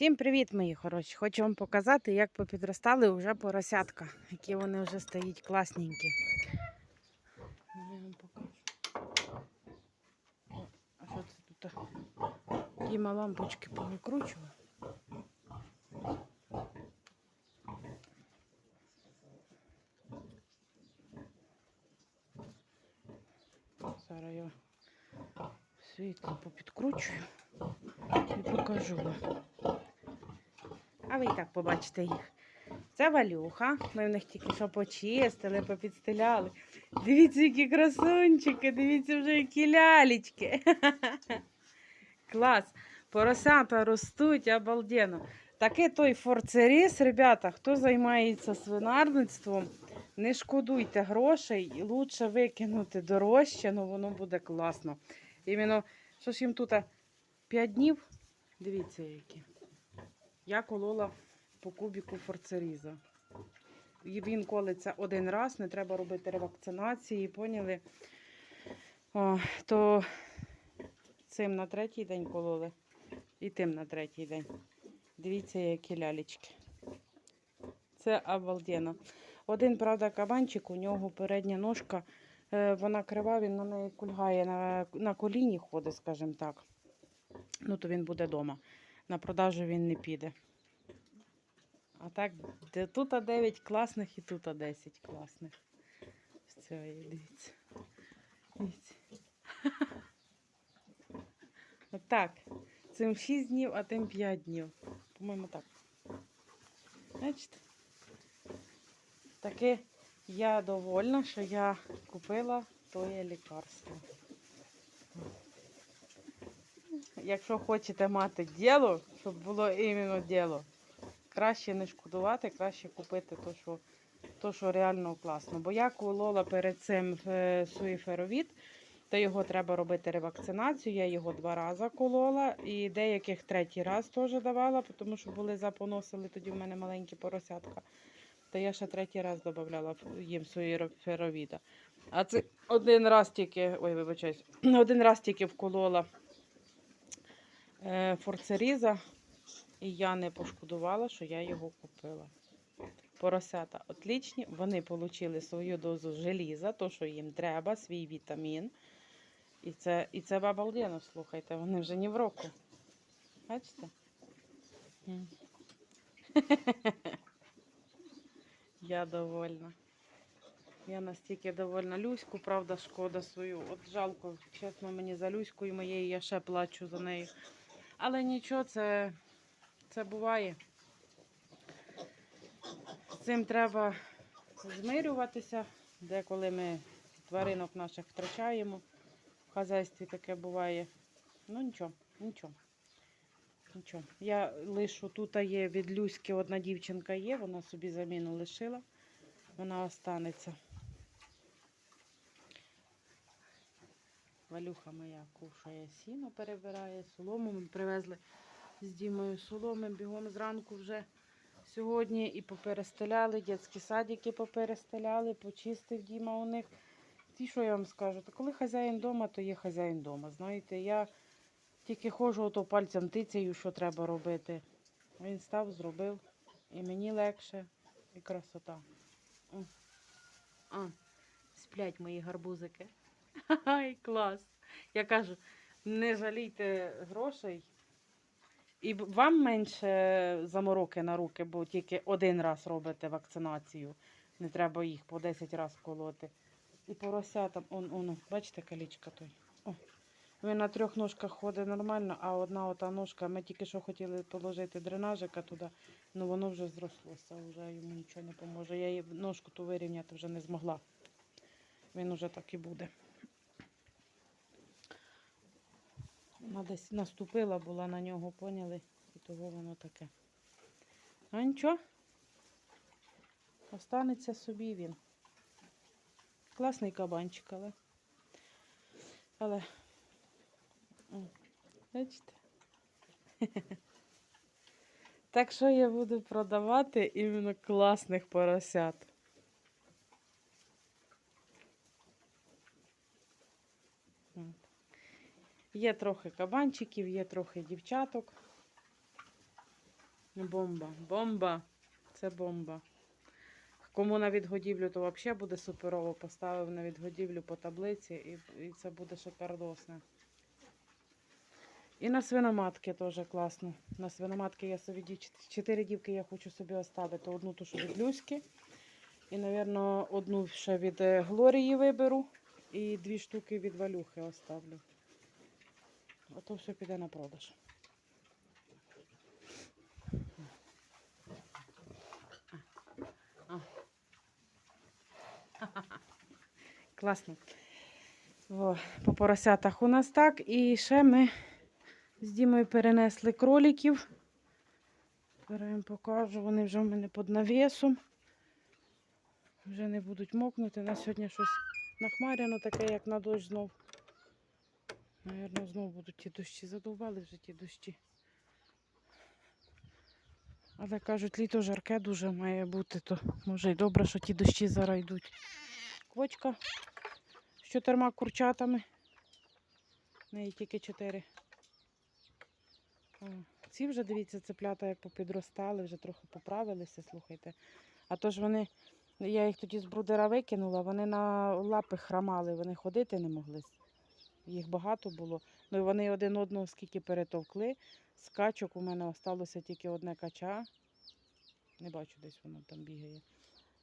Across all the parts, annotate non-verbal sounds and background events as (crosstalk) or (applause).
Всім привіт, мої хороші! Хочу вам показати, як попідростали вже поросятка, які вони вже стоять класненькі. Я вам покажу. А що це тут? Діма лампочки повикручував. Зараз я світло попідкручую і покажу вам. А ви і так побачите їх. Це валюха. Ми в них тільки що почистили, попідстеляли. Дивіться, які красунчики, дивіться вже, які лялечки. (laughs) Клас. Поросята ростуть, обалденно. Такий той форцеріс, ребята, хто займається свинарництвом, не шкодуйте грошей, лучше викинути дорожче, але воно буде класно. Іменно, що ж їм тут 5 днів, дивіться які. Я колола по кубіку форцеріза. Він колиться один раз, не треба робити ревакцинації, поняли? О, то цим на третій день кололи і тим на третій день. Дивіться, які лялечки. Це обалденно. Один, правда, кабанчик, у нього передня ножка, е, вона крива, він на неї кульгає, на, на коліні ходить, скажімо так. Ну, то він буде вдома. На продажу він не піде. А так, де тут 9 класних і тут 10 класних. Все, дивіться. Дивіться. (laughs) Отак. Цим 6 днів, а тим 5 днів. По-моєму, так. Бачите? Таке я довольна, що я купила тоє лікарство. Якщо хочете мати діло, щоб було іменно діло, краще не шкодувати, краще купити то, що, то, що реально класно. Бо я колола перед цим е, суїферовід, то його треба робити ревакцинацію. Я його два рази колола і деяких третій раз теж давала, тому що були запоносили тоді в мене маленькі поросятка. То я ще третій раз додавала їм суїферовіда. А це один раз тільки, ой, вибачаюсь, (clears throat) один раз тільки вколола форцеріза, і я не пошкодувала, що я його купила. Поросята отлічні, вони отримали свою дозу желіза, то, що їм треба, свій вітамін. І це, і це обалденно, слухайте, вони вже ні в року. Бачите? (laughs) Я довольна. Я настільки довольна Люську, правда, шкода свою. От жалко, чесно, мені за Люською моєю, я ще плачу за нею. Але нічого, це, це буває. З цим треба змирюватися, деколи ми тваринок наших втрачаємо. В хазяйстві таке буває. Ну нічого, нічого. Нічого. Я лишу тут є від Люськи одна дівчинка є, вона собі заміну лишила. Вона останеться. Валюха моя кушає сіно, перебирає, солому ми привезли з Дімою соломи, бігом зранку вже сьогодні і поперестеляли, дитячі садики поперестеляли, почистив Діма у них. Ті, що я вам скажу, то коли хазяїн вдома, то є хазяїн вдома. Знаєте, я тільки ходжу ото пальцем тицею, що треба робити. Він став, зробив. І мені легше, і красота. О. А, сплять мої гарбузики. (laughs) Ай, клас. Я кажу, не жалійте грошей. І вам менше замороки на руки, бо тільки один раз робите вакцинацію. Не треба їх по 10 разів колоти. І поросятам, он, он, бачите, калічка той. О. Він на трьох ножках ходить нормально, а одна ота ножка, ми тільки що хотіли положити дренажика туди, ну воно вже зрослося, вже йому нічого не поможе. Я її ножку ту вирівняти вже не змогла. Він уже так і буде. Вона десь наступила була на нього, поняли? І того воно таке. А нічого. Останеться собі він. Класний кабанчик, але. Але. Бачите? (laughs) Так що я буду продавати іменно класних поросят. Є трохи кабанчиків, є трохи дівчаток. Бомба, бомба. Це бомба. Кому на відгодівлю, то взагалі буде суперово. Поставив на відгодівлю по таблиці і, і це буде шикардосне. І на свиноматки теж класно. На свиноматки я собі чотири дівки я хочу собі оставити. Одну ту, що від Люськи. І, мабуть, одну ще від е, Глорії виберу. І дві штуки від Валюхи оставлю. А то все піде на продаж. (laughs) Класно. О, по поросятах у нас так. І ще ми з Дімою перенесли кроліків. Зараз покажу, вони вже в мене під навісом. Вже не будуть мокнути. На сьогодні щось нахмаряно, таке, як на дощ знов. Наверно, знов будуть ті дощі. Задовбали вже ті дощі. Але кажуть, літо жарке дуже має бути, то може й добре, що ті дощі зараз йдуть. Квочка з чотирма курчатами. Неї тільки чотири. Ці вже, дивіться, цеплята як попідростали, вже трохи поправилися, слухайте. А то ж вони, я їх тоді з брудера викинула, вони на лапи храмали, вони ходити не могли. Їх багато було. Ну і вони один одного скільки перетовкли. З качок у мене осталося тільки одне кача. Не бачу, десь воно там бігає.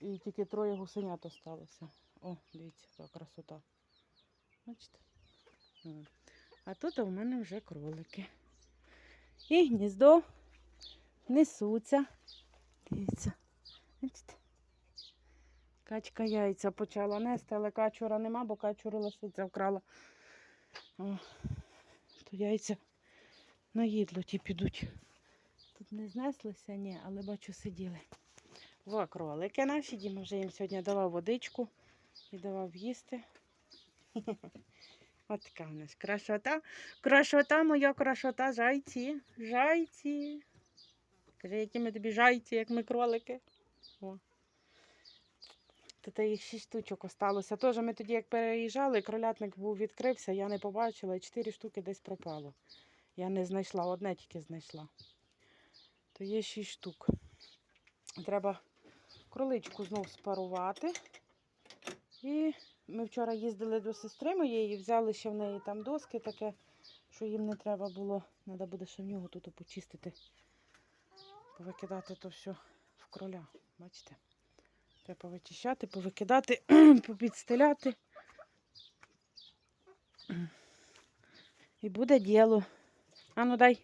І тільки троє гусенят осталося. О, дивіться, яка красота. Бачите? А тут у мене вже кролики. І гніздо несуться. Дивіться. Бачите? Качка яйця почала нести, але качура нема, бо качуру лисиця вкрала. О, то яйця на їдло ті підуть. Тут не знеслися, ні, але бачу, сиділи. Во, кролики наші, Діма вже їм сьогодні давав водичку і давав їсти. (laughs) От така у нас красота. Красота, моя красота, зайці. Зайці. Кажи, які ми тобі зайці, як ми кролики. О. Тут їх шість штучок осталося. Теж ми тоді, як переїжджали, кролятник був відкрився, я не побачила, і чотири штуки десь пропало. Я не знайшла, одне тільки знайшла. То є шість штук. Треба кроличку знов спарувати. І ми вчора їздили до сестри моєї, взяли ще в неї там доски таке, що їм не треба було. Треба буде ще в нього тут почистити, повикидати то все в кроля. Бачите? Треба повичищати, повикидати, (clears throat) попідстеляти. І буде діло. А ну дай.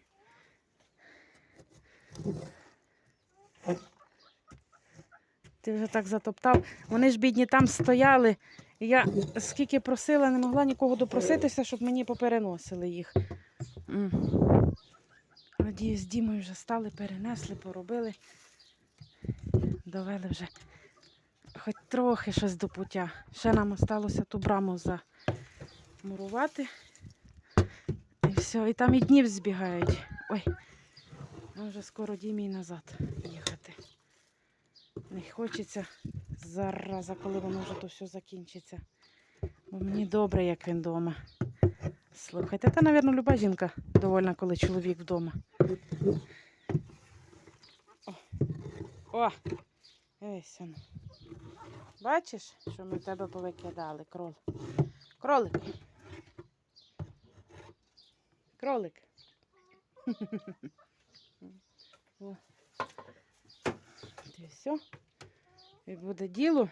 Ти вже так затоптав. Вони ж бідні там стояли. Я скільки просила, не могла нікого допроситися, щоб мені попереносили їх. Надіюсь, з Дімою вже стали, перенесли, поробили. Довели вже хоч трохи щось до пуття. Ще нам осталося ту браму замурувати. І все, і там і днів збігають. Ой, а вже скоро Дімі й назад їхати. Не хочеться зараза, коли воно вже то все закінчиться. Бо мені добре, як він вдома. Слухайте, та, мабуть, люба жінка довольна, коли чоловік вдома. О, О! ось воно. Бачиш, що ми в тебе повикидали, крол. Кролик. Кролик. (laughs) О. І все. І буде діло.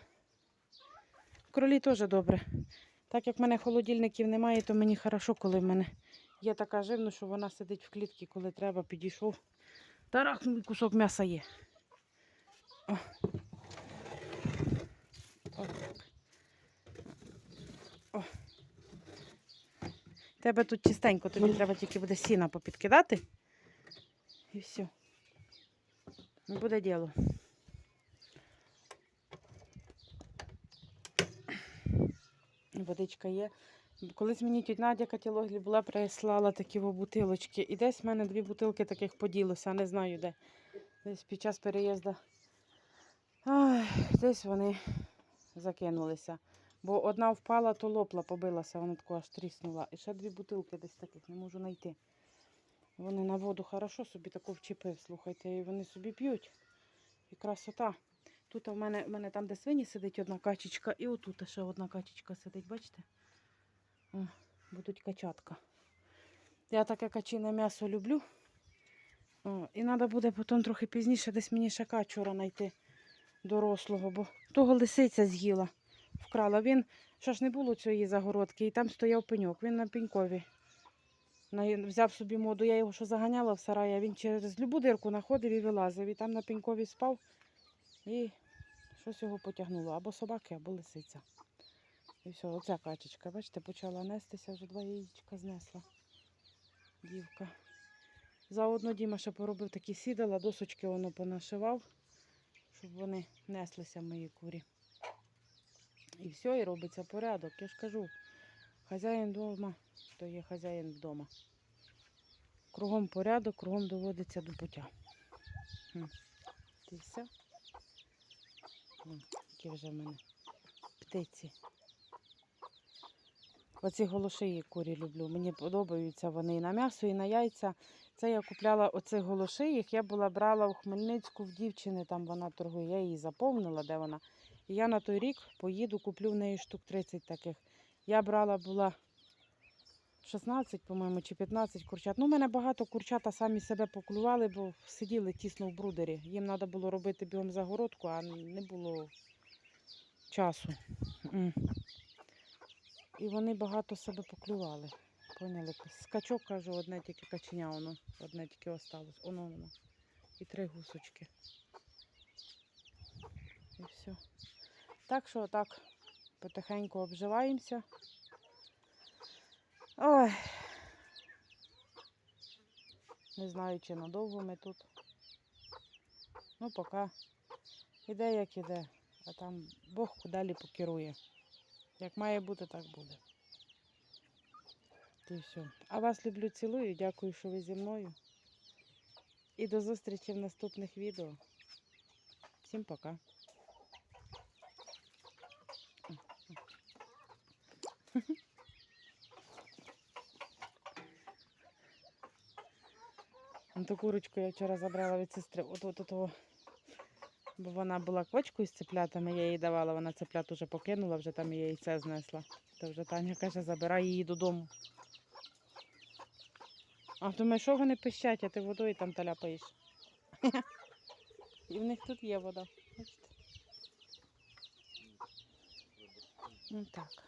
Кролі теж добре. Так як в мене холодильників немає, то мені хорошо, коли в мене є така живна, що вона сидить в клітці, коли треба, підійшов. Тарахнув кусок м'яса є. О. Тебе тут чистенько, тобі треба тільки буде сіна попідкидати. І все. Не буде діло. Водичка є. Колись мені тітя Надя Катілоглі була, прислала такі бутилочки. І десь в мене дві бутилки таких поділося, не знаю де. Десь під час переїзду. Ай, десь вони закинулися. Бо одна впала, то лопла, побилася, вона тако аж тріснула. І ще дві бутилки десь таких, не можу знайти. Вони на воду хорошо собі таку вчепив, слухайте, і вони собі п'ють. І красота. Тут в мене, в мене там, де свині сидить одна качечка, і отут ще одна качечка сидить, бачите? О, будуть качатка. Я таке качине м'ясо люблю. О, і треба буде потім трохи пізніше десь мені ще качура знайти дорослого, бо того лисиця з'їла, вкрала. Він, що ж не було цієї загородки, і там стояв пеньок. Він на пенькові. Взяв собі моду, я його що заганяла в сарай, а він через любу дирку знаходив і вилазив. І там на пенькові спав. І щось його потягнуло. Або собаки, або лисиця. І все, оця качечка, бачите, почала нестися, вже два яєчка знесла. Дівка. Заодно Діма ще поробив такі сідала, досочки воно понашивав, щоб вони неслися мої курі. І все, і робиться порядок. Я ж кажу, хазяїн вдома, то є хазяїн вдома. Кругом порядок, кругом доводиться до пуття. І все. Які вже в мене птиці. Оці голошиї курі люблю. Мені подобаються вони і на м'ясо, і на яйця. Це я купляла оцих голошиїх. Я була брала у Хмельницьку в дівчини, там вона торгує. Я її заповнила, де вона. І я на той рік поїду, куплю в неї штук 30 таких. Я брала була 16, по-моєму, чи 15 курчат. Ну, у мене багато курчата самі себе поклювали, бо сиділи тісно в брудері. Їм треба було робити бігом загородку, а не було часу. І вони багато себе поклювали. Поняли? Скачок, кажу, одне тільки каченя, воно, одне тільки осталось. Оно воно. І три гусочки. І все. Так що так, потихеньку обживаємося. Ой. Не знаю, чи надовго ми тут. Ну, поки іде, як іде. А там Бог далі покерує. Як має бути, так буде. І все. А вас люблю, цілую. Дякую, що ви зі мною. І до зустрічі в наступних відео. Всім пока. Ту курочку я вчора забрала від сестри. От, от, от. Бо вона була квочкою з цеплятами, я їй давала, вона цеплят уже покинула, вже там яйце знесла. То вже Таня каже, забирай її додому. А думаю, що вони пищать, а ти водою там таляпаєш. І в них тут є вода. Бачите? Ну так.